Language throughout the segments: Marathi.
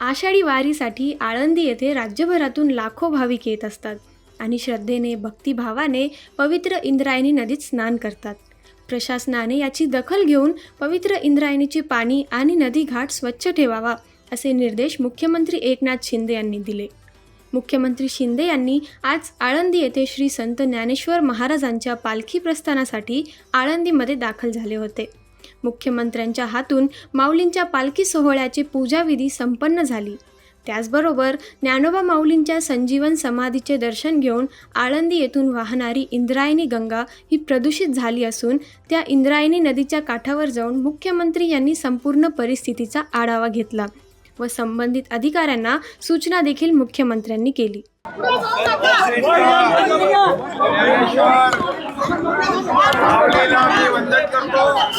आषाढी वारीसाठी आळंदी येथे राज्यभरातून लाखो भाविक येत असतात आणि श्रद्धेने भक्तिभावाने पवित्र इंद्रायणी नदीत स्नान करतात. प्रशासनाने याची दखल घेऊन पवित्र इंद्रायणीचे पाणी आणि नदी घाट स्वच्छ ठेवावा असे निर्देश मुख्यमंत्री एकनाथ शिंदे यांनी दिले. मुख्यमंत्री शिंदे यांनी आज आळंदी येथे श्री संत ज्ञानेश्वर महाराजांच्या पालखी प्रस्थानासाठी आळंदीमध्ये दाखल झाले होते. मुख्यमंत्र्यांच्या हातून माऊलींच्या पालखी सोहळ्याची पूजाविधी संपन्न झाली. त्याचबरोबर ज्ञानोबा माऊलींच्या संजीवन समाधीचे दर्शन घेऊन आळंदी येथून वाहणारी इंद्रायणी गंगा ही प्रदूषित झाली असून त्या इंद्रायणी नदीच्या काठावर जाऊन मुख्यमंत्री यांनी संपूर्ण परिस्थितीचा आढावा घेतला व संबंधित अधिकाऱ्यांना सूचना देखील मुख्यमंत्र्यांनी केली. वंदन करतो.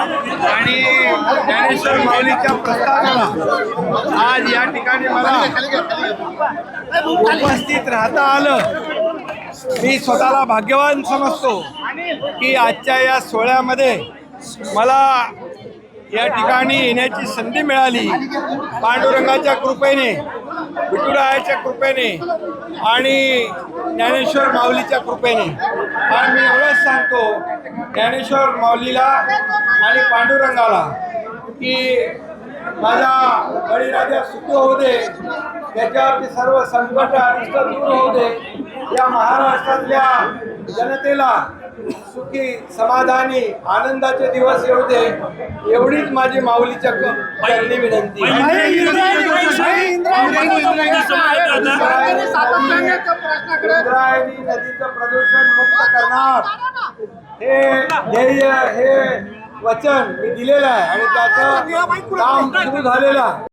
आणि ज्ञानेश्वर माऊलीच्या प्रस्थानाला आज या ठिकाणी मला उपस्थित राहता आलं. मी स्वतःला भाग्यवान समजतो की आजच्या या सोहळ्यामध्ये मला या ठिकाणी येण्याची संधी मिळाली. पांडुरंगाच्या कृपेने विठुरायाच्या कृपेने आणि ज्ञानेश्वर माऊलीच्या कृपेने. आणि मी एवढंच सांगतो ज्ञानेश्वर माऊलीला आणि पांडुरंगाला की माझा बळीराजा सुख होऊ दे त्याच्यावरती सर्व संकट अनिष्ट दूर होऊ दे. या महाराष्ट्रातल्या जनतेला सुखी समाधानी आनंदाचे दिवस येऊ दे एवढीच माझी माऊलीच्या चरणी विनंती इंद्रायणी नदीचं प्रदूषण मुक्त करणार हे ध्येय हे वचन मी दिलेलं आहे आणि त्याचं काम सुरू झालेलं आहे